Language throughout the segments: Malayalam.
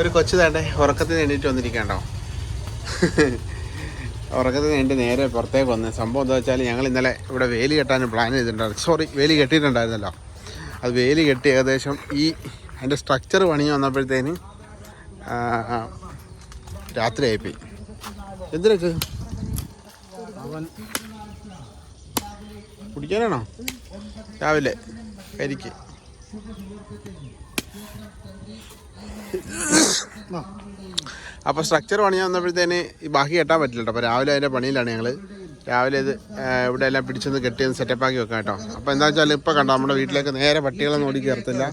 ഒരു കൊച്ചു തേണ്ടേ ഉറക്കത്തിന് എണീറ്റ് വന്നിരിക്കണ്ടോ ഉറക്കത്തിന് വേണ്ടി നേരെ പുറത്തേക്ക് വന്ന്. സംഭവം എന്താ വെച്ചാൽ ഞങ്ങൾ ഇന്നലെ ഇവിടെ വേലി കെട്ടാൻ പ്ലാൻ ചെയ്തിട്ടുണ്ടായിരുന്നു. സോറി വേലി കെട്ടിയിട്ടുണ്ടായിരുന്നല്ലോ. അത് വേലി കെട്ടി ഏകദേശം ഈ അതിന്റെ സ്ട്രക്ചർ പണി വന്നപ്പോഴത്തേന് രാത്രി ആയിപ്പോയി രാത്രിയായിപ്പോയി. എന്തിനൊക്കെ? കുടിക്കാനാണോ? രാവിലെ കരിക്ക്. അപ്പോൾ സ്ട്രക്ചർ പണിയാൻ വന്നപ്പോഴത്തേന് ഈ ബാക്കി കെട്ടാൻ പറ്റില്ല കേട്ടോ. അപ്പോൾ രാവിലെ അതിന്റെ പണിയിലാണ് ഞങ്ങൾ രാവിലെ ഇത് ഇവിടെ എല്ലാം പിടിച്ചൊന്ന് കെട്ടിയൊന്ന് സെറ്റപ്പാക്കി വെക്കാം കേട്ടോ. അപ്പോൾ എന്താ വെച്ചാൽ ഇപ്പോൾ കണ്ടോ നമ്മുടെ വീട്ടിലേക്ക് നേരെ പട്ടികളൊന്നും ഓടി ചേർത്തില്ല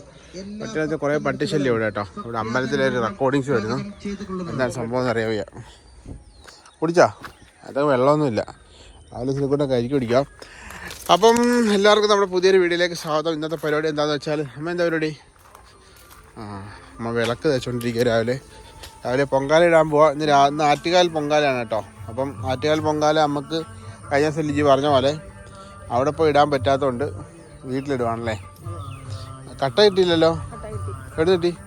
പട്ടികളൊക്കെ കുറേ പട്ടിശല്യം ഇവിടെ കേട്ടോ. ഇവിടെ അമ്പലത്തിലൊരു റെക്കോർഡിങ്സ് വരുന്നു. എന്താ സംഭവം എന്ന് അറിയാൻ കുടിച്ചാ? അതൊക്കെ വെള്ളമൊന്നുമില്ല. രാവിലെ സിനിക്കൂട്ടം കരിക്ക് കുടിക്കാം. അപ്പം എല്ലാവർക്കും നമ്മുടെ പുതിയൊരു വീഡിയോയിലേക്ക് സ്വാഗതം. ഇന്നത്തെ പരിപാടി എന്താണെന്ന് വെച്ചാൽ അമ്മ എന്താ പരിപാടി? അമ്മ വിളക്ക് തേച്ചുകൊണ്ടിരിക്കുക രാവിലെ. രാവിലെ പൊങ്കാല ഇടാൻ പോവാ. ഇന്ന് രാ ഇന്ന് ആറ്റുകാൽ പൊങ്കാലയാണ് കേട്ടോ. അപ്പം ആറ്റുകാൽ പൊങ്കാല നമുക്ക് കഴിഞ്ഞ ദിവസം ലിജി പറഞ്ഞ പോലെ അവിടെ പോയി ഇടാൻ പറ്റാത്തതുകൊണ്ട് വീട്ടിലിടുവാണല്ലേ. കട്ട കിട്ടിയില്ലല്ലോ? എവിടെ കിട്ടി?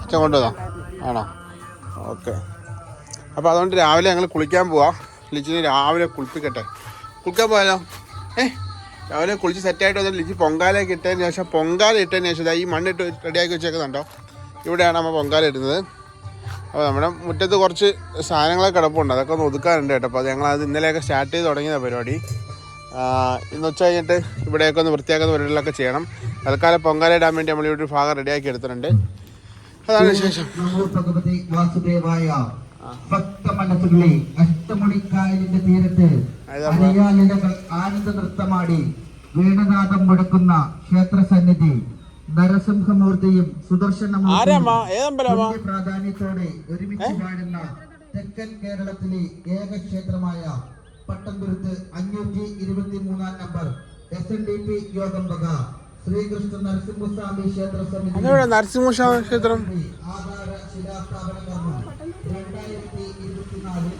അച്ഛൻ കൊണ്ടുവന്നോ? ആണോ? ഓക്കെ. അപ്പോൾ അതുകൊണ്ട് രാവിലെ ഞങ്ങൾ കുളിക്കാൻ പോവാം. ലിജിനെ രാവിലെ കുളിപ്പിക്കട്ടെ. കുളിക്കാൻ പോയാലോ? ഏ? രാവിലെ കുളിച്ച് സെറ്റായിട്ട് വന്നിട്ട് ലിജി പൊങ്കാലയൊക്കെ ഇട്ടതിന് ശേഷം പൊങ്കാല ഇട്ടതിന് ശേഷം ഈ മണ്ണിട്ട് റെഡിയാക്കി വെച്ചേക്കുന്നുണ്ടോ? ഇവിടെയാണ് നമ്മൾ പൊങ്കാല ഇടുന്നത്. അപ്പോൾ നമ്മുടെ മുറ്റത്ത് കുറച്ച് സാധനങ്ങളൊക്കെ കിടപ്പുണ്ട്. അതൊക്കെ ഒന്ന് ഒതുക്കാറുണ്ട് കേട്ടോ. അപ്പോൾ അത് ഞങ്ങളത് ഇന്നലെയൊക്കെ സ്റ്റാർട്ട് ചെയ്ത് തുടങ്ങിയ പരിപാടി. ഇന്ന് ഉച്ച കഴിഞ്ഞിട്ട് ഇവിടെയൊക്കെ ഒന്ന് വൃത്തിയാക്കുന്ന പരിപാടികളൊക്കെ ചെയ്യണം. തൽക്കാലം പൊങ്കാല ഇടാൻ വേണ്ടി നമ്മൾ ഇവിടെ ഒരു ഭാഗം റെഡിയാക്കി എടുത്തിട്ടുണ്ട്. അതാണ് ശേഷം ഭക്ത മനസ്സുകളെ അഷ്ടമുടിക്കായലിന്റെ തീരത്ത് അതാ ആനന്ദ നൃത്തമാടി വീണനാഥം മുഴക്കുന്ന ക്ഷേത്ര സന്നിധി നരസിംഹമൂർത്തിയും സുദർശനമൂർത്തിയും പ്രാധാന്യത്തോടെ ഒരുമിച്ച് പാടുന്ന തെക്കൻ കേരളത്തിലെ ഏക ക്ഷേത്രമായ പട്ടംപുരത്ത് അഞ്ഞൂറ്റി ഇരുപത്തി മൂന്നാം number S N D P യോഗം വക. ശ്രീകൃഷ്ണ നരസിംഹസ്വാമി ക്ഷേത്ര സമിതി. നരസിംഹസ്വാമി നരസിംഹ ക്ഷേത്രം ആധാര ശിലാസ്ഥാപന കർമ്മം രണ്ടായിരത്തി ഇരുപത്തിനാല്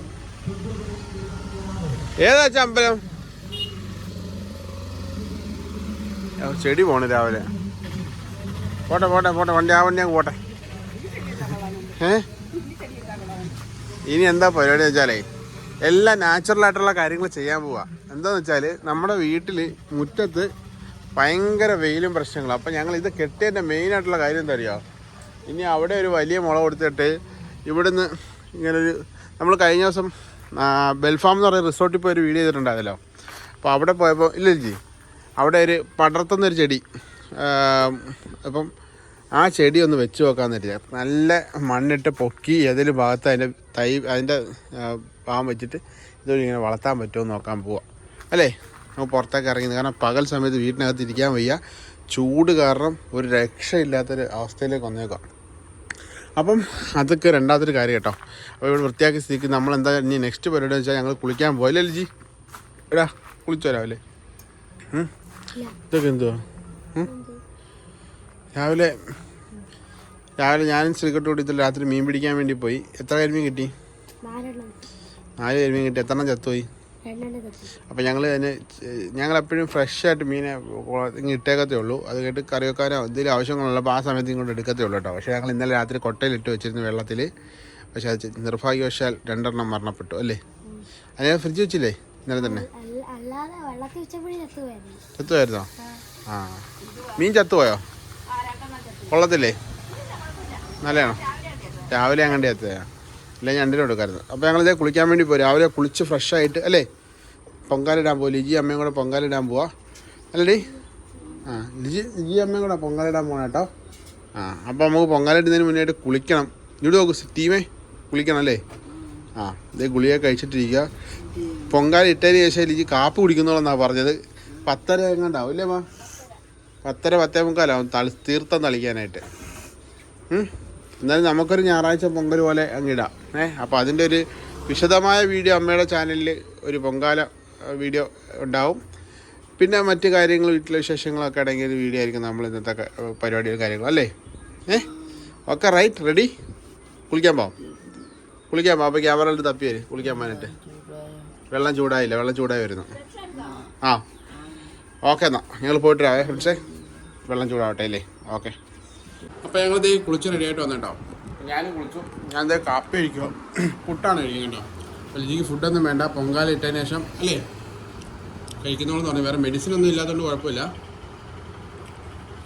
ഏതാ ചമ്പലം? ചെടി പോണ് രാവിലെ. പോട്ടെ പോട്ടെ പോട്ടെ. വണ്ടി ആ വണ്ടി അങ്ങ് പോട്ടെ. ഏ? ഇനി എന്താ പരിപാടി വെച്ചാലേ എല്ലാ നാച്ചുറൽ ആയിട്ടുള്ള കാര്യങ്ങൾ ചെയ്യാൻ പോവാ. എന്താന്ന് വെച്ചാൽ നമ്മുടെ വീട്ടിൽ മുറ്റത്ത് ഭയങ്കര വെയിലും പ്രശ്നങ്ങളും. അപ്പം ഞങ്ങൾ ഇത് കെട്ടിയതിന്റെ മെയിനായിട്ടുള്ള കാര്യം എന്താ അറിയുക ഇനി അവിടെ ഒരു വലിയ മുള കൊടുത്തിട്ട് ഇവിടുന്ന് ഇങ്ങനൊരു നമ്മൾ കഴിഞ്ഞ ദിവസം ബെൽഫാം എന്ന് പറയുന്ന റിസോർട്ടിൽ പോയി ഒരു വീഡിയോ ചെയ്തിട്ടുണ്ടായിരുന്നല്ലോ. അപ്പോൾ അവിടെ പോയപ്പോൾ ഇല്ല ജി അവിടെ ഒരു പടർത്തുന്നൊരു ചെടി അപ്പം ആ ചെടി ഒന്ന് വെച്ച് നോക്കാമെന്ന് വെച്ചാൽ നല്ല മണ്ണിട്ട് പൊക്കി ഏതെങ്കിലും ഭാഗത്ത് അതിന്റെ തൈ അതിന്റെ പാവം വെച്ചിട്ട് ഇതൊരു ഇങ്ങനെ വളർത്താൻ പറ്റുമോ നോക്കാൻ പോവാം. അല്ലേ? പുറത്തേക്ക് ഇറങ്ങിയത്. കാരണം പകൽ സമയത്ത് വീട്ടിനകത്ത് ഇരിക്കാൻ വയ്യ. ചൂട് കാരണം ഒരു രക്ഷയില്ലാത്തൊരു അവസ്ഥയിലേക്ക് വന്നേക്കാം അപ്പം അതൊക്കെ രണ്ടാമത്തൊരു കാര്യം കേട്ടോ. അപ്പോൾ ഇവിടെ വൃത്തിയാക്കി സ്ഥിതിക്ക് നമ്മൾ എന്താ ഇനി നെക്സ്റ്റ് പരിപാടി വെച്ചാൽ ഞങ്ങൾ കുളിക്കാൻ പോയല്ലേ ജി എടാ കുളിച്ചോ വരാമല്ലേ? ഇതൊക്കെ എന്തുവാ? രാവിലെ രാവിലെ ഞാനും ശ്രീകട്ട് കൂടി ഇതിൽ രാത്രി മീൻ പിടിക്കാൻ വേണ്ടി പോയി. എത്ര കരിമീൻ കിട്ടി? നാല് കരിമീൻ കിട്ടി. എത്ര എണ്ണം ചത്തുപോയി? അപ്പോൾ ഞങ്ങൾ അതിന് ഞങ്ങൾ എപ്പോഴും ഫ്രഷ് ആയിട്ട് മീനെ ഇട്ടേക്കത്തേ ഉള്ളൂ. അത് കേട്ട് കറി വെക്കാനോ എന്തെങ്കിലും ആവശ്യങ്ങളുള്ളപ്പോൾ ആ സമയത്ത് ഇങ്ങോട്ട് എടുക്കത്തേ ഉള്ളൂ കേട്ടോ. പക്ഷേ ഞങ്ങൾ ഇന്നലെ രാത്രി കൊട്ടയിലിട്ട് വെച്ചിരുന്നു വെള്ളത്തിൽ പക്ഷേ അത് നിർഭാഗ്യവശാൽ രണ്ടെണ്ണം മരണപ്പെട്ടു അല്ലേ? അതിനെ ഫ്രിഡ്ജ് വെച്ചില്ലേ? ഇന്നലെ തന്നെ? ചത്തുമായിരുന്നോ ആ. മീൻ ചത്തുപോയോ? കൊള്ളത്തില്ലേ? നല്ലതാണോ? രാവിലെ അങ്ങോട്ട് ചത്തുപോയാ? ഇല്ല ഞാൻ രണ്ടിനും എടുക്കായിരുന്നു അപ്പോൾ ഞങ്ങളിതേ കുളിക്കാൻ വേണ്ടി പോയി. രാവിലെ കുളിച്ച് ഫ്രഷായിട്ട് അല്ലേ? പൊങ്കാലിടാൻ പോയി. ലിജി അമ്മയും കൂടെ പൊങ്കാലിടാൻ പോവാ. അല്ലടി. ആ ലിജി ലിജി അമ്മയും കൂടെ പൊങ്കാലിടാൻ പോകണം കേട്ടോ. ആ അപ്പോൾ നമുക്ക് പൊങ്കാലിടുന്നതിന് മുന്നേയായിട്ട് കുളിക്കണം. ഇവിടെ നോക്കൂ ടീമേ കുളിക്കണം അല്ലേ? ആ ഇതേ ഗുളിക കഴിച്ചിട്ടിരിക്കുക പൊങ്കാല ഇട്ടതിന് ശേഷം ലിജി കാപ്പ് കുടിക്കുന്നോളെന്നാണ് പറഞ്ഞത്. പത്തര എങ്ങാണ്ടാവും ഇല്ലേ മാ? പത്തര പത്തേ മുക്കാലാവും തളി തീർത്ഥം തളിക്കാനായിട്ട്. എന്നാലും നമുക്കൊരു ഞായറാഴ്ച പൊങ്കൽ പോലെ അങ്ങിടാം ഏ അപ്പോൾ അതിന്റെ ഒരു വിശദമായ വീഡിയോ അമ്മയുടെ ചാനലിൽ ഒരു പൊങ്കാല വീഡിയോ ഉണ്ടാവും. പിന്നെ മറ്റ് കാര്യങ്ങൾ വീട്ടിലെ വിശേഷങ്ങളൊക്കെ അടങ്ങിയ ഒരു വീഡിയോ ആയിരിക്കും നമ്മൾ ഇന്നത്തെ പരിപാടികൾ കാര്യങ്ങൾ അല്ലേ? ഏ ഓക്കെ റൈറ്റ് റെഡി കുളിക്കാൻ പോവാം. കുളിക്കാൻ പോവാം. അപ്പോൾ ക്യാമറയിൽ തപ്പി വരും. കുളിക്കാൻ പോകാനായിട്ട് വെള്ളം ചൂടായില്ല? വെള്ളം ചൂടായി വരുന്നു. ആ. ഓക്കെ എന്നാൽ ഞങ്ങൾ പോയിട്ട് രാവേ ഫ്രണ്ട്സേ വെള്ളം ചൂടാവട്ടെ അല്ലേ? ഓക്കെ. അപ്പോൾ ഞങ്ങളിത് കുളിച്ച് റെഡി ആയിട്ട് വന്നിട്ടോ. ഞാൻ കുളിച്ചു. ഞാൻ എന്താ കാപ്പി കഴിക്കുക പുട്ടാണ് കഴിക്കുന്നത് അപ്പോൾ ലിജിക്ക് ഫുഡൊന്നും വേണ്ട. പൊങ്കാല ഇട്ടതിന് ശേഷം അല്ലേ? കഴിക്കുന്നോളെന്ന് പറഞ്ഞു. വേറെ മെഡിസിൻ ഒന്നും ഇല്ലാത്തതുകൊണ്ട് കുഴപ്പമില്ല.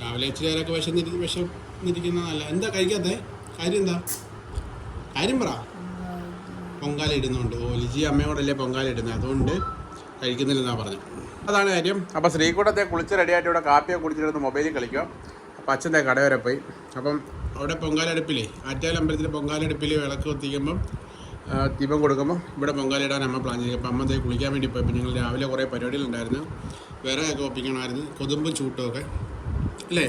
രാവിലെ ഇച്ചിരി നേരമൊക്കെ വിശന്നിരി വിശന്നിരിക്കുന്നതല്ല. എന്താ കഴിക്കാത്തേ? കാര്യം എന്താ? കാര്യം പറ. പൊങ്കാല ഇടുന്നുണ്ട്. ഓ ലിജി അമ്മയോടല്ലേ പൊങ്കാല ഇടുന്നത്? അതുകൊണ്ട് കഴിക്കുന്നില്ലെന്നാണ് പറഞ്ഞത് അതാണ് കാര്യം. അപ്പോൾ ശ്രീകൂട്ടത്തെ കുളിച്ച് റെഡിയായിട്ട് ഇവിടെ കാപ്പിയൊക്കെ കുടിച്ചിട്ട് മൊബൈലിൽ കളിക്കുക അപ്പോൾ അച്ഛന്റെ കട വരെ പോയി. അപ്പം അവിടെ പൊങ്കാലടുപ്പിലേ ആറ്റാൽ അമ്പലത്തിലെ പൊങ്കാലടുപ്പിൽ വിളക്ക് കത്തിക്കുമ്പം ദീപം കൊടുക്കുമ്പോൾ ഇവിടെ പൊങ്കാല ഇടാൻ അമ്മ പ്ലാൻ ചെയ്തു. അപ്പം അമ്മ കുളിക്കാൻ വേണ്ടി പോയി. അപ്പോൾ ഞങ്ങൾ രാവിലെ കുറേ പരിപാടികളുണ്ടായിരുന്നു വിറകൊക്കെ ഒപ്പിക്കണമായിരുന്നു. കൊതുമ്പും ചൂട്ടുമൊക്കെ അല്ലേ?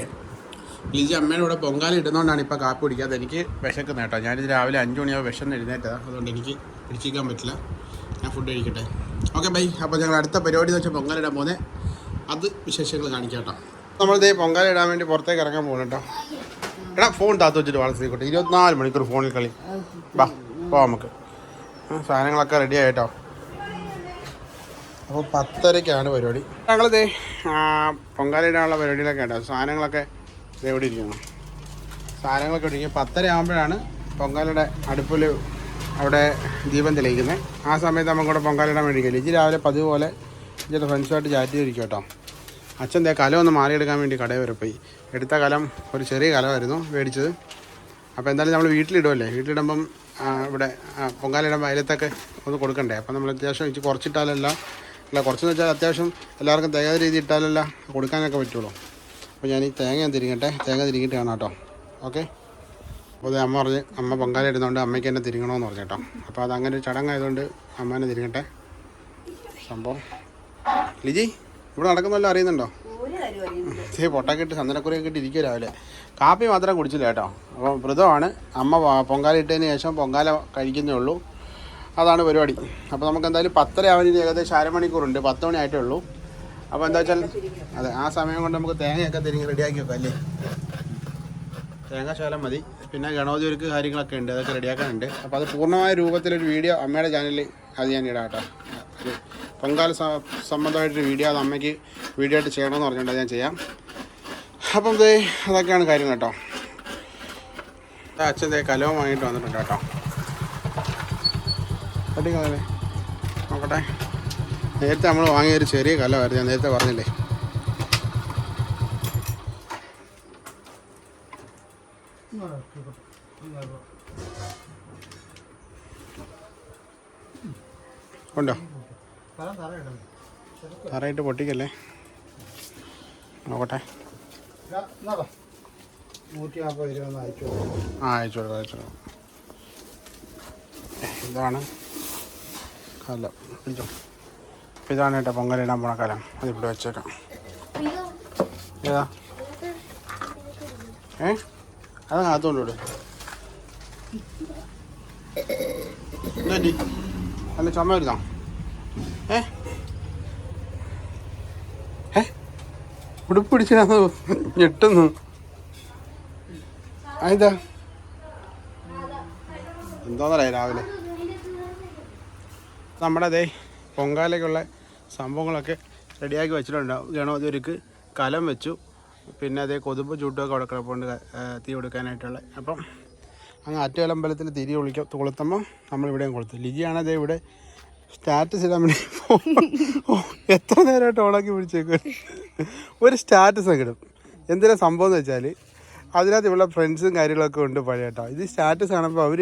ലിജി അമ്മയുടെ കൂടെ പൊങ്കാല ഇടുന്നതുകൊണ്ടാണ് ഇപ്പോൾ കാപ്പി കുടിക്കാതെ എനിക്ക് വിശക്കുന്ന കേട്ടോ. ഞാനിത് രാവിലെ അഞ്ച് മണിയാവും വിശന്ന് എഴുന്നേറ്റതാണ് അതുകൊണ്ട് എനിക്ക് പിടിച്ചിരിക്കാൻ പറ്റില്ല. ഞാൻ ഫുഡ് കഴിക്കട്ടെ. ഓക്കെ ബൈ അപ്പോൾ ഞങ്ങൾ അടുത്ത പരിപാടി എന്ന് വെച്ചാൽ പൊങ്കാലിടാൻ പോകുന്നത് അത് വിശേഷങ്ങൾ കാണിക്കാം കേട്ടോ. നമ്മളിതേ പൊങ്കാല ഇടാൻ വേണ്ടി പുറത്തേക്ക് ഇറങ്ങാൻ പോകണം എടാ ഫോൺ താത്തു വെച്ചിട്ട് വളർത്തിക്കോട്ടെ ഇരുപത്തിനാല് മണിക്കൂർ ഫോണിൽ കളി. വാ പോവാം നമുക്ക്. സാധനങ്ങളൊക്കെ റെഡി ആയിട്ടോ അപ്പോൾ പത്തരയ്ക്കാണ് പരിപാടി. ഞങ്ങളിതേ പൊങ്കാലയിടാനുള്ള പരിപാടിയിലൊക്കെ കേട്ടോ. സാധനങ്ങളൊക്കെ ദേ ഇവിടെ ഇരിക്കണം സാധനങ്ങളൊക്കെ ഇടിക്കും പത്തര ആകുമ്പോഴാണ് പൊങ്കാലയുടെ അടുപ്പിൽ അവിടെ ദീപം തെളിയിക്കുന്നത്. ആ സമയത്ത് നമുക്കിവിടെ പൊങ്കാലയിടാൻ വേണ്ടി കഴിയില്ല ഇച്ചിരി രാവിലെ പതിവ് പോലെ ഇച്ചിരി ഫ്രണ്ട്സുമായിട്ട് ചാറ്റ് ചെയ്തിരിക്കും കേട്ടോ. അച്ഛൻ ദേ കലം ഒന്ന് മാറിയെടുക്കാൻ വേണ്ടി കടയിൽ വരെ പോയി. എടുത്ത കലം ഒരു ചെറിയ കലമായിരുന്നു മേടിച്ചത്. അപ്പോൾ എന്തായാലും നമ്മൾ വീട്ടിലിടുമല്ലേ വീട്ടിലിടുമ്പം ഇവിടെ പൊങ്കാലിടുമ്പോൾ അതിലത്തൊക്കെ ഒന്ന് കൊടുക്കണ്ടേ? അപ്പോൾ നമ്മൾ അത്യാവശ്യം ഇച്ചിരി കുറച്ചിട്ടാലല്ല അല്ല കുറച്ചെന്ന് വെച്ചാൽ അത്യാവശ്യം എല്ലാവർക്കും തികയാത്ത രീതി ഇട്ടാലല്ല കൊടുക്കാനൊക്കെ പറ്റുള്ളൂ. അപ്പോൾ ഞാൻ ഈ തേങ്ങ ഞാൻ തിരിങ്ങട്ടെ? തേങ്ങ തിരിങ്ങിട്ട് കാണാം കേട്ടോ. ഓക്കെ? അപ്പോൾ അമ്മ പറഞ്ഞ് അമ്മ പൊങ്കാല ഇടുന്നതുകൊണ്ട് അമ്മയ്ക്ക് എന്നെ തിരിങ്ങണമെന്ന് പറഞ്ഞു കേട്ടോ. അപ്പോൾ അത് അങ്ങനെ ഒരു ചടങ്ങായതുകൊണ്ട് അമ്മേനെ തിരിങ്ങട്ടെ? സംഭവം. ലിജി? ഇവിടെ നടക്കുന്നല്ലോ അറിയുന്നുണ്ടോ? ഇച്ചിരി പൊട്ടൊക്കെ ഇട്ട് ചന്ദനക്കുറിയൊക്കെ ഇട്ട് ഇരിക്കുക രാവിലെ. കാപ്പി മാത്രം കുടിച്ചില്ല കേട്ടോ. അപ്പോൾ വ്രതമാണ് അമ്മ പൊങ്കാല ഇട്ടതിന് ശേഷം പൊങ്കാല കഴിക്കുന്നേ ഉള്ളൂ. അതാണ് പരിപാടി. അപ്പോൾ നമുക്ക് എന്തായാലും പത്തര ആവുന്നതിന് ഏകദേശം അരമണിക്കൂറുണ്ട്. പത്ത് മണി ആയിട്ടേ ഉള്ളൂ. അപ്പോൾ എന്താ വെച്ചാൽ അതെ ആ സമയം കൊണ്ട് നമുക്ക് തേങ്ങയൊക്കെ തിരിഞ്ഞ് റെഡിയാക്കി വെക്കാം അല്ലേ? തേങ്ങ ശാലം മതി. പിന്നെ ഗണപതി ഒരുക്ക് കാര്യങ്ങളൊക്കെ ഉണ്ട് അതൊക്കെ റെഡിയാക്കാനുണ്ട്. അപ്പോൾ അത് പൂർണമായ രൂപത്തിലൊരു വീഡിയോ അമ്മയുടെ ചാനലിൽ അത് ഞാൻ ഇടാം കേട്ടോ. ഒരു പൊങ്കാല സംബന്ധമായിട്ടൊരു വീഡിയോ അത് അമ്മയ്ക്ക് വീഡിയോ ആയിട്ട് ചെയ്യണമെന്ന് പറഞ്ഞിട്ട് ഞാൻ ചെയ്യാം. അപ്പം ദേ അതൊക്കെയാണ് കാര്യം കേട്ടോ. അച്ഛൻ കലവും വാങ്ങിയിട്ട് വന്നിട്ടുണ്ട് കേട്ടോ. അടിക്കാതെ നോക്കട്ടെ. നേരത്തെ നമ്മൾ വാങ്ങിയൊരു ചെറിയ കലമായിരുന്നു ഞാൻ നേരത്തെ പറഞ്ഞില്ലേ? ഉണ്ടോ? തറയിട്ട് പൊട്ടിക്കല്ലേ? നോക്കട്ടെ. നൂറ്റി നാൽപ്പത് രൂപ ഒന്ന് അയച്ചു ആ അയച്ചോളൂ അയച്ചോളൂ ഇതാണ് കലം പിടിച്ചോ ഇതാണ് കേട്ടോ പൊങ്കലിടാൻ പോണ കലം അതിവിടെ വെച്ചേക്കാം. ഏതാ? ഏ? അത് അകത്തോണ്ട് അല്ല ചുമ വരുന്നോ? ഏ? ഏ? ഉടുപ്പ് പിടിച്ചാന്ന് ഞെട്ടുന്നു. അതെന്താ? എന്തോന്നല്ലേ രാവിലെ? നമ്മുടെ അതേ പൊങ്കാലയ്ക്കുള്ള റെഡിയാക്കി കലം വെച്ചു. പിന്നെ അതേ കൊതുമ്പ് ചൂട്ടുമൊക്കെ അവിടെ കിടപ്പുണ്ട് തീ കൊടുക്കാനായിട്ടുള്ള. അപ്പം അങ്ങ് ആറ്റുകാലമ്പലത്തിൽ തിരി ഒളിക്ക കൊളുത്തുമ്പോൾ നമ്മളിവിടെയും കൊളുത്തു. ലിജിയാണ് അതേ ഇവിടെ സ്റ്റാറ്റസ് ഇടാൻ വേണ്ടി എത്ര നേരമായിട്ട് ഓണാക്കി പിടിച്ചേക്കും ഒരു സ്റ്റാറ്റസ് ഒക്കെ ഇടും. എന്തിനാ സംഭവം എന്ന് വെച്ചാൽ അതിനകത്ത് ഇവിടെ ഫ്രണ്ട്സും കാര്യങ്ങളൊക്കെ ഉണ്ട് പഴയട്ടോ. ഇത് സ്റ്റാറ്റസ് കാണുമ്പോൾ അവർ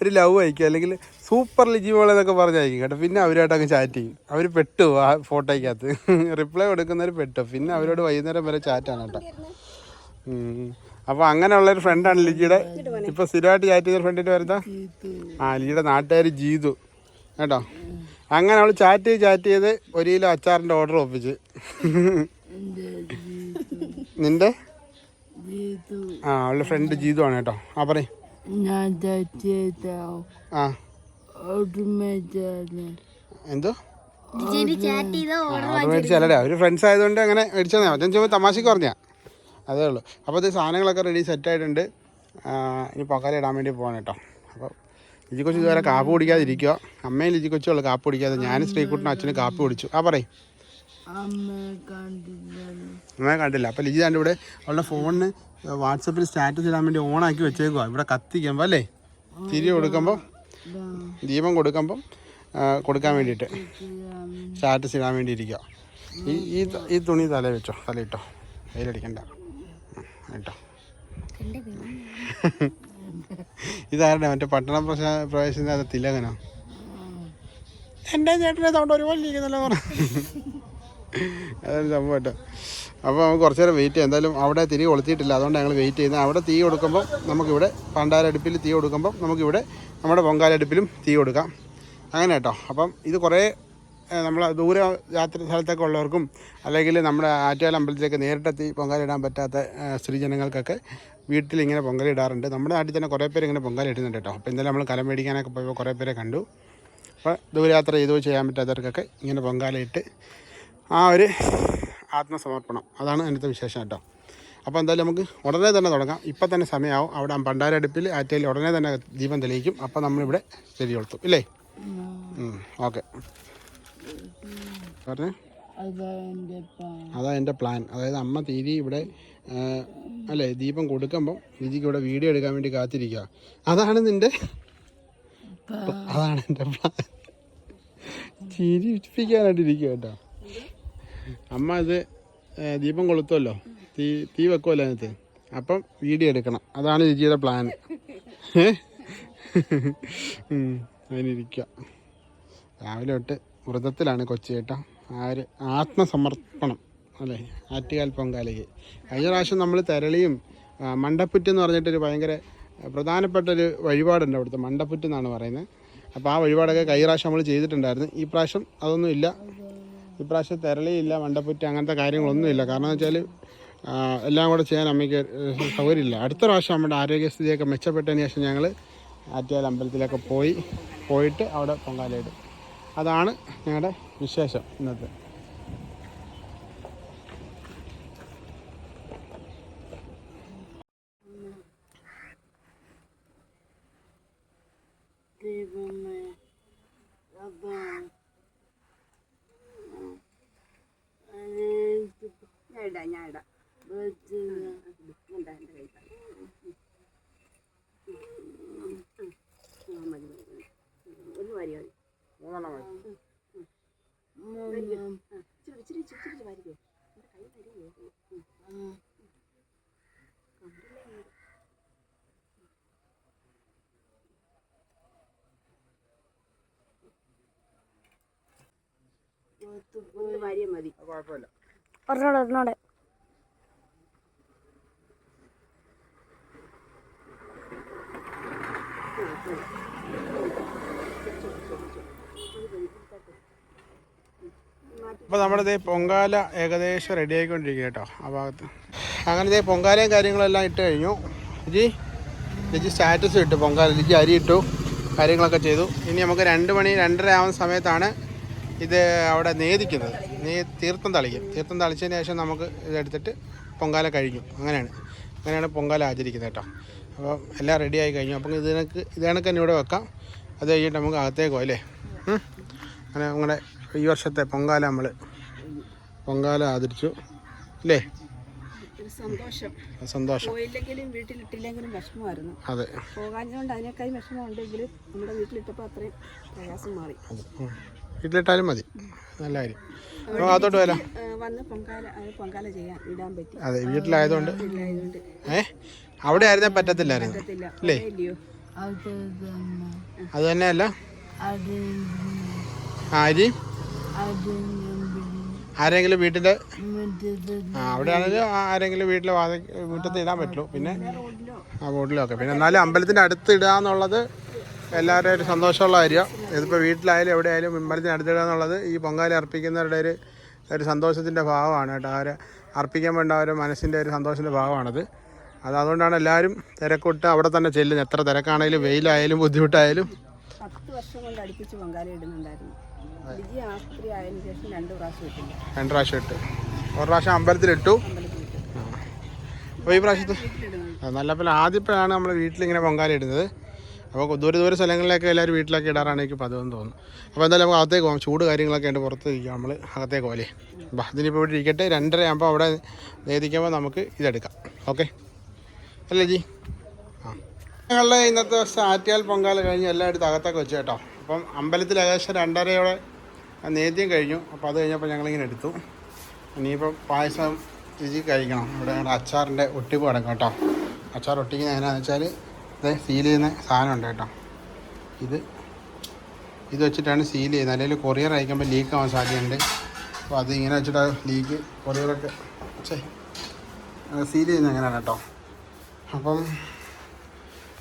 ഒരു ലവ് അയക്കും. അല്ലെങ്കിൽ സൂപ്പർ ലിജി പോലെന്നൊക്കെ എന്നൊക്കെ പറഞ്ഞയക്കും കേട്ടോ. പിന്നെ അവരുമായിട്ട് അങ്ങ് ചാറ്റ് ചെയ്യും. അവർ പെട്ടു ആ ഫോട്ടോയ്ക്കകത്ത്. റിപ്ലൈ കൊടുക്കുന്നവർ പെട്ടു. പിന്നെ അവരോട് വൈകുന്നേരം വരെ ചാറ്റാണ് കേട്ടോ. അപ്പോൾ അങ്ങനെയുള്ളൊരു ഫ്രണ്ടാണ് ലിജിയുടെ. ഇപ്പോൾ സ്ഥിരമായിട്ട് ചാറ്റ് ചെയ്ത ഫ്രണ്ടിന്റെ വരുന്ന ആ ലിജിയുടെ നാട്ടുകാർ ജീതു. കേട്ടോ? അങ്ങനെ അവൾ ചാറ്റ് ചെയ്ത് ചാറ്റ് ചെയ്ത് ഒരു കിലോ അച്ചാറിന്റെ ഓർഡർ ഒപ്പിച്ച്. നിന്റെ? ആ അവളുടെ ഫ്രണ്ട് ജീതു ആണ് കേട്ടോ. ആ പറയും. ആ. എന്തോ? ജിജി ചാറ്റ് ചെയ്തോ? ഓർഡർ മേടിച്ചല്ലേ അവർ ഫ്രണ്ട്സ് ആയതുകൊണ്ട് അങ്ങനെ മേടിച്ചതാ. അച്ഛൻ ചുമ്മാ തമാശക്ക് പറഞ്ഞാ അതേ ഉള്ളൂ. അപ്പോൾ ഇത് സാധനങ്ങളൊക്കെ റെഡി സെറ്റായിട്ടുണ്ട് ഇനി പൊക്കാല ഇടാൻ വേണ്ടി പോകണം കേട്ടോ. അപ്പോൾ ലിജി കൊച്ചു ഇതുവരെ കാപ്പ് കുടിക്കാതിരിക്കുക. അമ്മയും ലിജി കൊച്ചുള്ളൂ കാപ്പ് കുടിക്കാതെ ഞാനും ശ്രീകുട്ടനും അച്ഛനും കാപ്പ് കുടിച്ചു. ആ പറയും. അമ്മയെ കണ്ടില്ല. അപ്പോൾ ലിജി ആന്റെ ഇവിടെ അവളുടെ ഫോണിന് വാട്സപ്പിൽ സ്റ്റാറ്റസ് ഇടാൻ വേണ്ടി ഓണാക്കി വെച്ചേക്കുക ഇവിടെ കത്തിക്കുമ്പോൾ അല്ലേ? തിരി കൊടുക്കുമ്പോൾ ദീപം കൊടുക്കുമ്പം കൊടുക്കാൻ വേണ്ടിയിട്ട് സ്റ്റാറ്റസ് ഇടാൻ വേണ്ടി ഇരിക്കുക. ഈ ഈ ഈ തുണി തല വെച്ചോ. തല ഇട്ടോ. വെയിലടിക്കണ്ട ഉം, ഇട്ടോ ഇതാരുടെ മറ്റേ പട്ടണ പ്രശ്ന പ്രവേശന തിലകനോ? എന്റെ ചേട്ടനെ സൗണ്ട് ഒരുപോലെ ഇരിക്കുന്നല്ലോ പറഞ്ഞു. അതൊരു സംഭവം കേട്ടോ. അപ്പോൾ നമുക്ക് കുറച്ച് നേരം വെയിറ്റ് ചെയ്യാം. എന്തായാലും അവിടെ തിരി കൊളുത്തിയിട്ടില്ല. അതുകൊണ്ട് ഞങ്ങൾ വെയിറ്റ് ചെയ്യുന്നത് അവിടെ തീ കൊടുക്കുമ്പോൾ നമുക്കിവിടെ പണ്ടാരടുപ്പിൽ തീ കൊടുക്കുമ്പോൾ നമുക്കിവിടെ നമ്മുടെ പൊങ്കാലടുപ്പിലും തീ കൊടുക്കാം. അങ്ങനെ കേട്ടോ. അപ്പം ഇത് കുറേ നമ്മൾ ദൂര യാത്ര സ്ഥലത്തൊക്കെ ഉള്ളവർക്കും അല്ലെങ്കിൽ നമ്മുടെ ആറ്റുകാല അമ്പലത്തിലേക്ക് നേരിട്ടെത്തി പൊങ്കാലിടാൻ പറ്റാത്ത സ്ത്രീ സ്ത്രീജനങ്ങൾക്കൊക്കെ വീട്ടിൽ ഇങ്ങനെ പൊങ്കാലിടാറുണ്ട് നമ്മുടെ നാട്ടിൽ തന്നെ കുറേ പേര് ഇങ്ങനെ പൊങ്കാലിടുന്നുണ്ട് കേട്ടോ. അപ്പോൾ ഇന്നലെ നമ്മൾ കലം മേടിക്കാനൊക്കെ പോയപ്പോൾ കുറേ പേരെ കണ്ടു. അപ്പോൾ ദൂരയാത്ര ചെയ്തു ചെയ്യാൻ പറ്റാത്തവർക്കൊക്കെ ഇങ്ങനെ പൊങ്കാലയിട്ട് ആ ഒരു ആത്മസമർപ്പണം. അതാണ് അതിന്റെ വിശേഷം കേട്ടോ. അപ്പോൾ എന്തായാലും നമുക്ക് ഉടനെ തന്നെ തുടങ്ങാം. ഇപ്പം തന്നെ സമയമാവും. അവിടെ പണ്ടാരടുപ്പിൽ ആറ്റയിൽ ഉടനെ തന്നെ ദീപം തെളിയിക്കും. അപ്പോൾ നമ്മളിവിടെ ശരി കൊളുത്തും ഇല്ലേ ഓക്കെ. പറഞ്ഞേ? അതാ എന്റെ പ്ലാൻ അതായത് അമ്മ തീരി ഇവിടെ അല്ലേ ദീപം കൊടുക്കുമ്പം ദീദിക്ക് ഇവിടെ വീഡിയോ എടുക്കാൻ വേണ്ടി കാത്തിരിക്കുക അതാണ് നിന്റെ അതാണ് എന്റെ പ്ലാൻ ചിരി ഉച്ചിപ്പിക്കാനായിട്ട് ഇരിക്കുക കേട്ടോ. അമ്മ ഇത് ദീപം കൊളുത്തുമല്ലോ തീ തീ വെക്കുമല്ലോ അതിനകത്ത്. അപ്പം വീഡിയോ എടുക്കണം. അതാണ് രുചിയുടെ പ്ലാൻ അതിനിരിക്കുക രാവിലെ തൊട്ട് വ്രതത്തിലാണ് കൊച്ചി ആര് ആത്മസമർപ്പണം അല്ലേ? ആറ്റുകാൽ പൊങ്കാലയ്ക്ക്. കഴിഞ്ഞ പ്രാവശ്യം നമ്മൾ തെരളിയും മണ്ടപ്പുറ്റെന്ന് പറഞ്ഞിട്ടൊരു ഭയങ്കര പ്രധാനപ്പെട്ടൊരു വഴിപാടുണ്ട് അവിടുത്തെ മണ്ടപ്പുറ്റ് എന്നാണ് പറയുന്നത്. അപ്പോൾ ആ വഴിപാടൊക്കെ കഴിഞ്ഞ പ്രാവശ്യം നമ്മൾ ചെയ്തിട്ടുണ്ടായിരുന്നു. ഈ പ്രാവശ്യം അതൊന്നുമില്ല ഈ പ്രാവശ്യം തെരളിയില്ല മണ്ടപ്പുറ്റ് അങ്ങനത്തെ കാര്യങ്ങളൊന്നും ഇല്ല. കാരണം എന്ന് വെച്ചാൽ എല്ലാം കൂടെ ചെയ്യാൻ അമ്മയ്ക്ക് സൗകര്യമില്ല. അടുത്ത പ്രാവശ്യം നമ്മുടെ ആരോഗ്യസ്ഥിതിയൊക്കെ മെച്ചപ്പെട്ടതിന് ശേഷം ഞങ്ങൾ ആറ്റുകാൽ അമ്പലത്തിലൊക്കെ പോയി പോയിട്ട് അവിടെ പൊങ്കാലയിടും. അതാണ് ഞങ്ങളുടെ വിശേഷം ഇന്നത്തെ. ദൈവമേ അപ്പാ ഒരെണ്ണോടെ ഒരെണ്ണോടെ അപ്പോൾ നമ്മുടെ ഇതേ പൊങ്കാല ഏകദേശം റെഡി ആയിക്കൊണ്ടിരിക്കുക കേട്ടോ ആ ഭാഗത്ത്. അങ്ങനെ ഇതേ പൊങ്കാലയും കാര്യങ്ങളെല്ലാം ഇട്ട് കഴിഞ്ഞു. ജി ലിജി സ്റ്റാറ്റസ് ഇട്ടു പൊങ്കാല ലിജി അരി ഇട്ടു കാര്യങ്ങളൊക്കെ ചെയ്തു. ഇനി നമുക്ക് രണ്ട് മണി രണ്ടര ആവുന്ന സമയത്താണ് ഇത് അവിടെ നേദിക്കുന്നത്. നീ തീർത്ഥം തളിക്കും. തീർത്ഥം തളിച്ചതിന് ശേഷം നമുക്ക് ഇതെടുത്തിട്ട് പൊങ്കാല കഴിക്കും. അങ്ങനെയാണ്. അങ്ങനെയാണ് പൊങ്കാല ആചരിക്കുന്നത് കേട്ടോ. അപ്പോൾ എല്ലാം റെഡി ആയി കഴിഞ്ഞു. അപ്പം ഇതിനക്ക് ഇത് കണക്ക് തന്നെ ഇവിടെ വെക്കാം. അത് കഴിഞ്ഞിട്ട് നമുക്ക് അകത്തേക്ക് അല്ലേ? അങ്ങനെ നമ്മുടെ ഈ വർഷത്തെ പൊങ്കാല നമ്മൾ പൊങ്കാല ആദരിച്ചു. അല്ലേ സന്തോഷം. സന്തോഷം. പോയില്ലെങ്കിലും വീട്ടിലിട്ടില്ലെങ്കിലും വിഷമമായിരുന്നു. അതെ. പോകാഞ്ഞുകൊണ്ട് അതിനേക്കായി വിഷമമുണ്ടെങ്കിലും നമ്മുടെ വീട്ടിലിട്ടപ്പോൾ അത്രയും പ്രയാസം മാറി. വീട്ടിലിട്ടാലും മതി. നല്ല കാര്യം. അപ്പോൾ അകത്തോട്ട് വരാം. അത് വീട്ടിലായതുകൊണ്ട്. ഏ? അവിടെ ആയിരുന്നേ പറ്റത്തില്ലായിരുന്നു. പറ്റത്തില്ല. അല്ലേ അത് തന്നെ. അത് തന്നെയല്ല. ആരി ആരെങ്കിലും ആ അവിടെ ആണെങ്കിൽ ആരെങ്കിലും വീട്ടിലെ വാത വീട്ടിൽ ഇടാൻ പറ്റുള്ളൂ. പിന്നെ ആ വീട്ടിലൊക്കെ പിന്നെ എന്നാലും അമ്പലത്തിന്റെ അടുത്ത് ഇടുക എന്നുള്ളത് എല്ലാവരുടെയും ഒരു സന്തോഷമുള്ള കാര്യം. ഇതിപ്പോൾ വീട്ടിലായാലും എവിടെയായാലും അമ്പലത്തിന് അടുത്തിടുക എന്നുള്ളത് ഈ പൊങ്കാലി അർപ്പിക്കുന്നവരുടെ ഒരു ഒരു സന്തോഷത്തിന്റെ ഭാഗമാണ് കേട്ടോ. അവരെ അർപ്പിക്കാൻ വേണ്ട അവരുടെ മനസ്സിന്റെ ഒരു സന്തോഷത്തിന്റെ ഭാഗമാണത് അത് അതുകൊണ്ടാണ് എല്ലാവരും തിരക്കൊട്ട് അവിടെ തന്നെ ചെല്ലുന്നത്. എത്ര തിരക്കാണെങ്കിലും വെയിലായാലും ബുദ്ധിമുട്ടായാലും. പത്ത് വർഷം കൊണ്ട് അടുപ്പിച്ച് പൊങ്കാല ഇടുന്നുണ്ടായിരുന്നു. ലിജി ആസ്പത്രി ആയതിനു ശേഷം രണ്ട് പ്രാവശ്യം ഇട്ടില്ല. രണ്ട് പ്രാവശ്യം ഇട്ട്. ഒരു പ്രാവശ്യം അമ്പലത്തിലിട്ടു അപ്പോൾ ഈ പ്രാവശ്യത്ത് നല്ല പോലെ ആദ്യപ്പോഴാണ് നമ്മൾ വീട്ടിലിങ്ങനെ പൊങ്കാല ഇടുന്നത്. അപ്പോൾ ദൂരെ ദൂരെ സ്ഥലങ്ങളിലൊക്കെ എല്ലാവരും വീട്ടിലൊക്കെ ഇടാറാണ് എനിക്ക് പതിവെന്ന് തോന്നുന്നു. അപ്പോൾ എന്തായാലും നമുക്ക് അകത്തേക്ക് പോകാം. ചൂട് കാര്യങ്ങളൊക്കെ ഉണ്ട് പുറത്ത് ഇരിക്കാം നമ്മൾ. അകത്തേക്ക് പോലെ അപ്പോൾ അതിനിപ്പോൾ ഇവിടെ ഇരിക്കട്ടെ. രണ്ടര ആകുമ്പോൾ അവിടെ നേതിക്കുമ്പോൾ നമുക്ക് ഇതെടുക്കാം. ഓക്കെ? അല്ലേ ജി? ആ. ഞങ്ങളുടെ ഇന്നത്തെ ആറ്റിയാൽ പൊങ്കാല കഴിഞ്ഞ് എല്ലായിടത്തും അകത്തൊക്കെ വെച്ചു കേട്ടോ. അപ്പം അമ്പലത്തിൽ ഏകദേശം രണ്ടരയോടെ നേദ്യം കഴിഞ്ഞു. അപ്പോൾ അത് കഴിഞ്ഞപ്പോൾ ഞങ്ങളിങ്ങനെ എടുത്തു. ഇനിയിപ്പം പായസം രുചി കഴിക്കണം. ഇവിടെ അച്ചാറിന്റെ ഒട്ടിപ്പ് കിടക്കും കേട്ടോ. അച്ചാർ ഒട്ടിക്കുന്ന എങ്ങനെയാണെന്ന് വെച്ചാൽ സീൽ ചെയ്യുന്ന സാധനം ഉണ്ട് കേട്ടോ. ഇത് ഇത് വെച്ചിട്ടാണ് സീൽ ചെയ്യുന്നത്. അല്ലെങ്കിൽ കൊറിയർ അയക്കുമ്പോൾ ലീക്ക് ആവാൻ സാധ്യതയുണ്ട്. അപ്പോൾ അത് ഇങ്ങനെ വെച്ചിട്ട് ലീക്ക് കൊറിയറൊക്കെ ചേ സീൽ ചെയ്യുന്നത് എങ്ങനെയാണ് കേട്ടോ? അപ്പം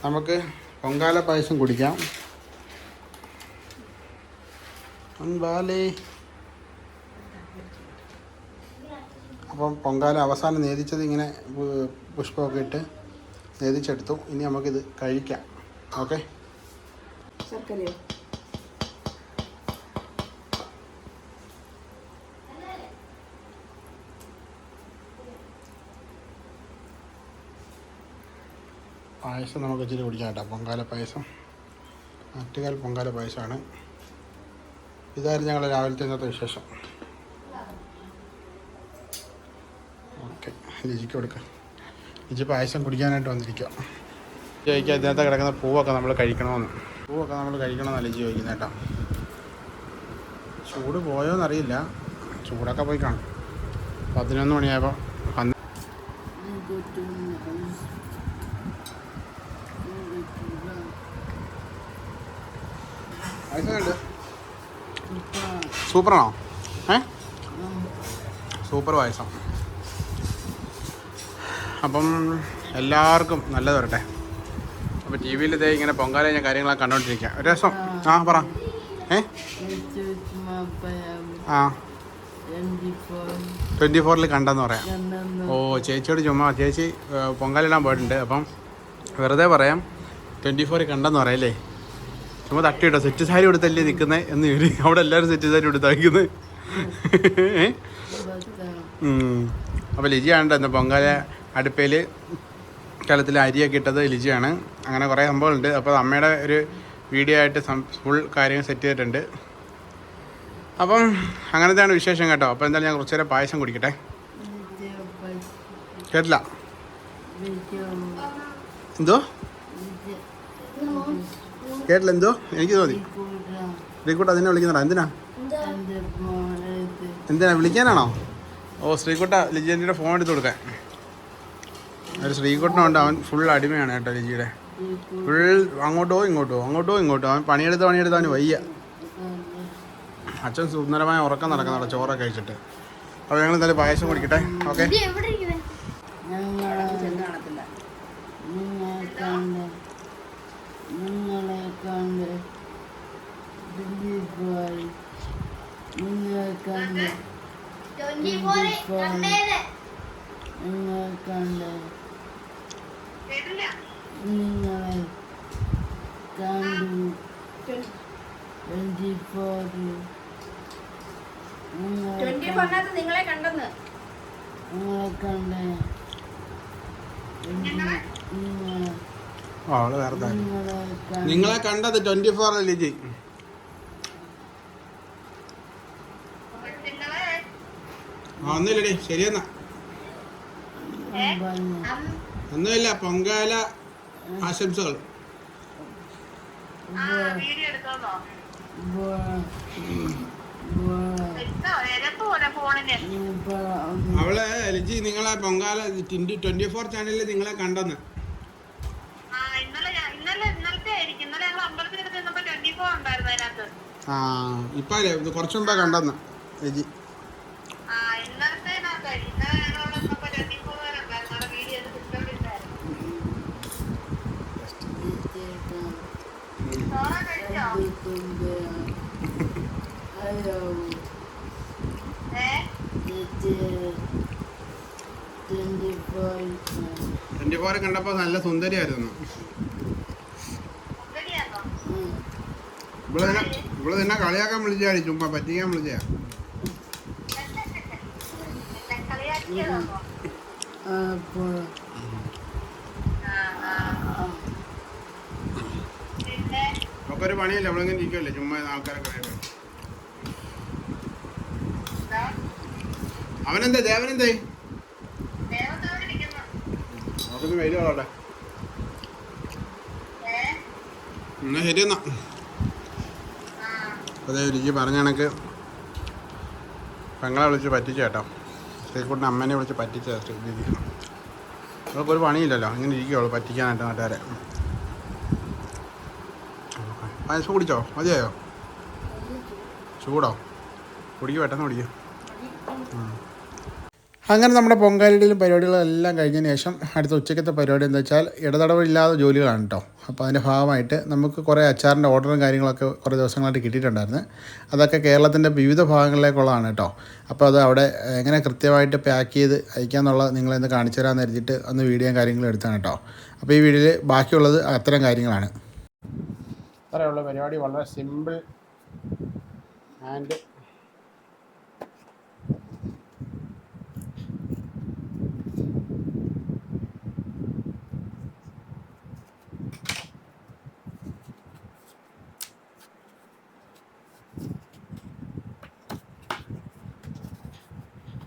നമുക്ക് പൊങ്കാല പായസം കുടിക്കാം. അൻപാലേ അപ്പം പൊങ്കാല അവസാനം നേദിച്ചത് ഇങ്ങനെ പുഷ്പമൊക്കെ ഇട്ട് നേദിച്ചെടുത്തു ഇനി നമുക്കിത് കഴിക്കാം. ഓക്കെ? ശർക്കരയോ? പായസം നമുക്ക് ഇച്ചിരി കുടിക്കാം കേട്ടോ. പൊങ്കാല പായസം. ആറ്റുകാൽ പൊങ്കാല പായസമാണ്. ഇതായിരുന്നു ഞങ്ങൾ രാവിലത്തെ ഇന്നത്തെ വിശേഷം. ഓക്കെ. ലിജിക്ക് കൊടുക്കാം. ലിജി പായസം കുടിക്കാനായിട്ട് വന്നിരിക്കുക ചോദിക്കുക ഇതിനകത്ത് കിടക്കുന്ന പൂവൊക്കെ നമ്മൾ കഴിക്കണമെന്ന്. പൂവൊക്കെ നമ്മൾ കഴിക്കണമെന്നല്ല ചോദിക്കുന്നത് കേട്ടോ. ചൂട് പോയോന്നറിയില്ല. ചൂടൊക്കെ പോയി കാണും. പതിനൊന്ന് മണിയായപ്പോൾ വന്ന് സൂപ്പറാണോ? ഏ? സൂപ്പർ പായസം. അപ്പം എല്ലാവർക്കും നല്ലത് വരട്ടെ. അപ്പോൾ ടി വിയിൽ ഇതേ ഇങ്ങനെ പൊങ്കാല ഞാൻ കാര്യങ്ങളൊക്കെ കണ്ടോണ്ടിരിക്കുക ഒരു രസം. ആ. പറ. ഏ? ആ. ട്വന്റി ഫോറിൽ കണ്ടെന്ന് പറയാം. ഓ ചേച്ചിയോട് ചുമ്മാ ചേച്ചി പൊങ്കാലിടാൻ പോയിട്ടുണ്ട്. അപ്പം വെറുതെ പറയാം ട്വന്റി ഫോറിൽ കണ്ടെന്ന് പറയല്ലേ? തട്ടി തട്ടിയിട്ടോ സെറ്റ് സാരി കൊടുത്തല്ലേ നിൽക്കുന്നത് എന്ന് ചോദി അവിടെ എല്ലാവരും സെറ്റ് സാരി കൊടുത്താ നിൽക്കുന്നത് അപ്പോൾ ലിജിയാണ് ഇന്ന് പൊങ്കാല അടുപ്പയിൽ കലത്തിൽ അരിയൊക്കെ ഇട്ടത് ലിജിയാണ്. അങ്ങനെ കുറേ സംഭവങ്ങളുണ്ട്. അപ്പോൾ അമ്മയുടെ ഒരു വീഡിയോ ആയിട്ട് ഫുൾ കാര്യങ്ങൾ സെറ്റ് ചെയ്തിട്ടുണ്ട്. അപ്പം അങ്ങനത്തെയാണ് വിശേഷം കേട്ടോ. അപ്പോൾ എന്തായാലും ഞാൻ കുറച്ച് നേരം പായസം കുടിക്കട്ടെ. കേട്ടില്ല. എന്തോ? കേട്ടില്ല. എന്തോ? എനിക്ക് തോന്നി. ശ്രീകുട്ട അതിനെ വിളിക്കുന്നടാ എന്തിനാ? എന്തിനാ? വിളിക്കാനാണോ? ഓ ശ്രീകുട്ട ലിജന്റെ ഫോൺ എടുത്ത് കൊടുക്കാൻ. ഒരു ശ്രീകുട്ടനുണ്ട് അവൻ ഫുൾ അടിമയാണ് കേട്ടോ ലിജിയുടെ. ഫുൾ അങ്ങോട്ടോ ഇങ്ങോട്ടോ അങ്ങോട്ടോ ഇങ്ങോട്ടോ. അവൻ പണിയെടുത്ത് പണിയെടുത്ത് അവന് വയ്യ. അച്ഛൻ സുന്ദരമായ ഉറക്കം നടക്കുന്നുണ്ട് ചോറൊക്കെ കഴിച്ചിട്ട്. അപ്പോൾ ഞങ്ങൾ എന്തായാലും പായസം കുടിക്കട്ടെ. ഓക്കെ നിങ്ങളെ കണ്ട് നിങ്ങളെ കണ്ട് പോയി നിങ്ങളെ കണ്ട് 24 കണ്ടേത്. നിങ്ങളെ കണ്ട് നിങ്ങളെ കണ്ടു ഫോർ നിങ്ങളെ കണ്ടെന്ന്. നിങ്ങളെ കണ്ട് നിങ്ങളെ കണ്ടത് ട്വന്റി ഫോർ ലിജി. ആ ഒന്നുമില്ലടി. ശരിയെന്നാ. ഒന്നുമില്ല പൊങ്കാല ആശംസകൾ. അവൾ എലിജി നിങ്ങളെ പൊങ്കാല ട്വന്റി ട്വന്റി ഫോർ ചാനലിൽ നിങ്ങളെ കണ്ടെന്ന്. ആ ഇപ്പൊ കുറച്ചു മുമ്പേ കണ്ടെന്ന് ലിജി ട്വന്റി ഫോർ കണ്ടപ്പോ നല്ല സുന്ദരിയായിരുന്നു. ഇവിടെ തന്നെ ഇവിടെ തന്നെ കളിയാക്കാൻ വിളിച്ചാടി ചുമ്മാ പറ്റിക്കാൻ വിളിച്ചാ അപ്പോൾ നമുക്കൊരു പണിയില്ല. നമ്മളിങ്ങനെ ഇരിക്കുമല്ലേ ചുമ്മാ ആൾക്കാരെ. അവനെന്താ? ദേവനെന്തേ? നമുക്കൊന്ന് വെയിൽ കൊള്ളട്ടെ. എന്നാ ശരി എന്നാ. അതെ എനിക്ക് പറഞ്ഞ കണക്ക് പെങ്ങളെ വിളിച്ച് പറ്റിച്ച കേട്ടോ. ശ്രീക്കുട്ടിനെ അമ്മേനെ വിളിച്ച് പറ്റിച്ച രീതി അവൾക്കൊരു പണിയില്ലല്ലോ. ഇങ്ങനെ ഇരിക്കുള്ളൂ പറ്റിക്കാനായിട്ട് നാട്ടുകാരെ. പായസം കുടിച്ചോ? മതിയായോ? ചൂടോ? കുടിക്കുക പെട്ടെന്ന് കുടിക്കും. അങ്ങനെ നമ്മുടെ പൊങ്കാലയിലും പരിപാടികളെല്ലാം കഴിഞ്ഞതിന് ശേഷം അടുത്ത ഉച്ചക്കത്തെ പരിപാടി എന്താ വെച്ചാൽ ഇടതടവില്ലാതെ ജോലികളാണ് കേട്ടോ അപ്പോൾ അതിന്റെ ഭാഗമായിട്ട് നമുക്ക് കുറേ അച്ചാറിന്റെ ഓർഡറും കാര്യങ്ങളൊക്കെ കുറേ ദിവസങ്ങളായിട്ട് കിട്ടിയിട്ടുണ്ടായിരുന്നു. അതൊക്കെ കേരളത്തിന്റെ വിവിധ ഭാഗങ്ങളിലേക്കുള്ളതാണ് കേട്ടോ അപ്പോൾ അത് അവിടെ എങ്ങനെ കൃത്യമായിട്ട് പാക്ക് ചെയ്ത് അയക്കാമെന്നുള്ളത് നിങ്ങളെന്ന് കാണിച്ചു തരാമെന്ന് കരുതിയിട്ട് ഒന്ന് വീഡിയോയും കാര്യങ്ങളും എടുത്താണ് കേട്ടോ അപ്പോൾ ഈ വീഡിയോയിൽ ബാക്കിയുള്ളത് അത്തരം കാര്യങ്ങളാണ്. അത്രയുള്ള പരിപാടി വളരെ സിമ്പിൾ ആൻഡ്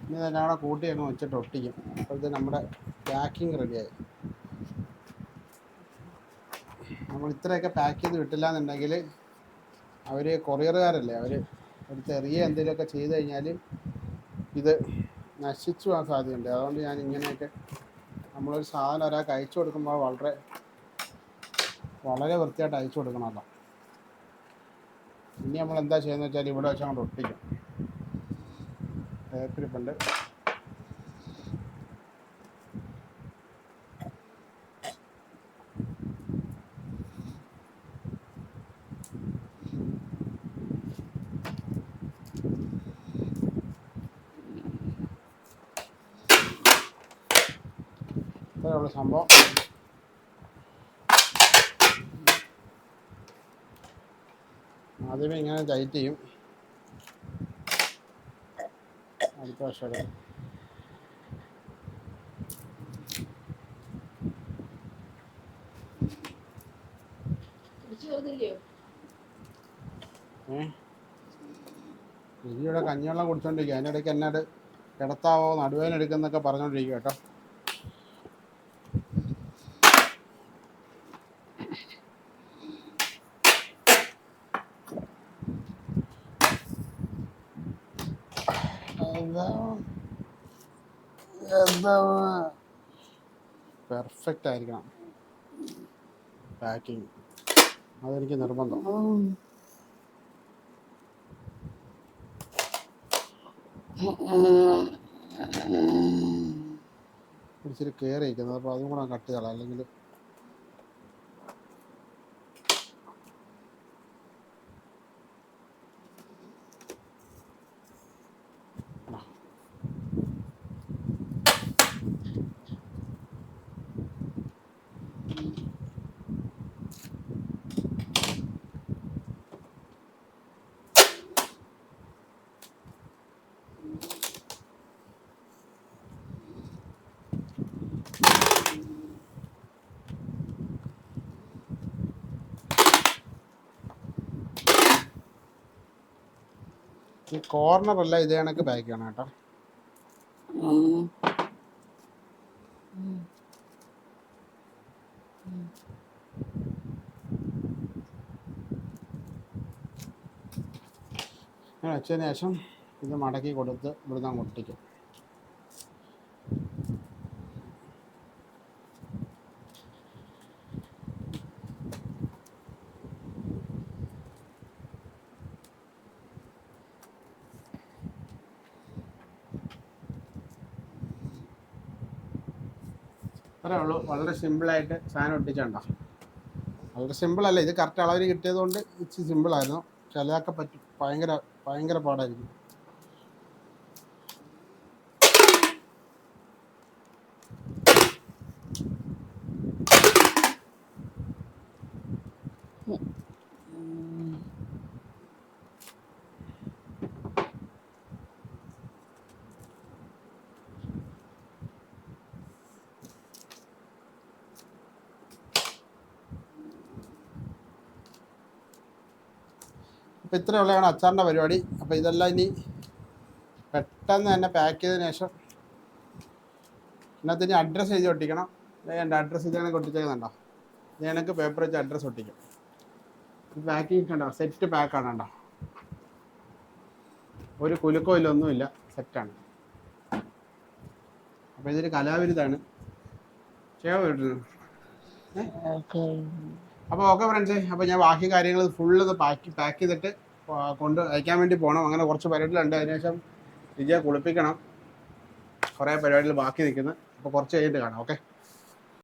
ഇനി തന്നെ അവിടെ കൂട്ടി അങ്ങ് വെച്ചിട്ട് ഒട്ടിക്കും. അപ്പോഴത്തെ നമ്മുടെ പാക്കിങ് റെഡിയായി നമ്മൾ ഇത്രയൊക്കെ പാക്ക് ചെയ്ത് വിട്ടില്ല എന്നുണ്ടെങ്കിൽ അവർ കൊറിയറുകാരല്ലേ? അവർ ഒരു ചെറിയ എന്തെങ്കിലുമൊക്കെ ചെയ്ത് കഴിഞ്ഞാൽ ഇത് നശിച്ചു പോകാൻ സാധ്യതയുണ്ട്. അതുകൊണ്ട് ഞാൻ ഇങ്ങനെയൊക്കെ നമ്മളൊരു സാധനം ഒരാൾക്ക് അയച്ചു കൊടുക്കുമ്പോൾ വളരെ വളരെ വൃത്തിയായിട്ട് അയച്ചു കൊടുക്കണമല്ലോ. ഇനി നമ്മൾ എന്താ ചെയ്യുന്നത് വെച്ചാൽ ഇവിടെ വെച്ച് അങ്ങോട്ട് ഒട്ടിക്കും. പേപ്പറിപ്പുണ്ട് ഇത്രയുള്ള സംഭവം ആദ്യമേ ഇങ്ങനെ ടൈറ്റ് ചെയ്യും. അടുത്ത വർഷം ഇവിടെ കഞ്ഞിവെള്ളം കുടിച്ചോണ്ടിരിക്കുക അതിനിടയ്ക്ക് എന്നോട് കിടത്താവോ നടുവേനെടുക്കുന്നൊക്കെ എടുക്കുന്നൊക്കെ പറഞ്ഞോണ്ടിരിക്കുക കേട്ടോ എന്താ എന്താ പെർഫെക്റ്റ് ആയിരിക്കണം. പാക്കിങ് അതെനിക്ക് നിർബന്ധം. ഇച്ചിരി കെയർ ഇരിക്കുന്നത് അപ്പോൾ അതും കൂടെ കട്ട് ചെയ്തോളാം അല്ലെങ്കിൽ ഈ കോർണർ അല്ല ഇതേ കണക്ക് ബാക്ക് ആണ് കേട്ടോ. വെച്ചതിന് ശേഷം ഇത് മടക്കി കൊടുത്ത് ഇവിടുന്ന് അങ്ങ് ഒട്ടിക്കും. അത്രേ ഉള്ളൂ. വളരെ സിമ്പിളായിട്ട് സാധനം ഒട്ടിച്ചുണ്ടോ. വളരെ സിമ്പിളല്ല ഇത് കറക്റ്റ് അളവിന് കിട്ടിയതുകൊണ്ട് ഇച്ചിരി സിമ്പിളായിരുന്നു ചിലതൊക്കെ പറ്റും ഭയങ്കര ഭയങ്കര പാടായിരിക്കും. അപ്പോൾ ഇത്രയുള്ളതാണ് അച്ചാറിന്റെ പരിപാടി. അപ്പോൾ ഇതെല്ലാം ഇനി പെട്ടെന്ന് തന്നെ പാക്ക് ചെയ്തതിന് ശേഷം ഇതിനകത്ത് ഇനി അഡ്രസ്സ് എഴുതി ഒട്ടിക്കണം. എന്റെ അഡ്രസ്സ് ഇതാണ് ഒട്ടിച്ചേക്കുന്നുണ്ടോ? ഞാൻ എനിക്ക് പേപ്പർ വെച്ച് അഡ്രസ്സ് ഒട്ടിക്കും. ഇത് പാക്കിങ് കണ്ടോ സെറ്റ് പാക്കാണ് കണ്ടോ? ഒരു കുലുക്കോ ഇല്ല സെറ്റാണ് അപ്പോൾ ഇതൊരു കലാവിരുതാണ്. ചെയ്യാൻ പറ്റുന്നു അപ്പോൾ ഓക്കെ ഫ്രണ്ട്സേ അപ്പോൾ ഞാൻ ബാക്കി കാര്യങ്ങൾ ഫുള്ള് ഇത് പാക്ക് പാക്ക് ചെയ്തിട്ട് കൊണ്ട് അയക്കാൻ വേണ്ടി പോകണം അങ്ങനെ കുറച്ച് പരിപാടികളുണ്ട്. അതിനുശേഷം വിജയ കുളിപ്പിക്കണം. കുറേ പരിപാടികൾ ബാക്കി നിൽക്കുന്നു. അപ്പോൾ കുറച്ച് കഴിഞ്ഞിട്ട് കാണാം. ഓക്കെ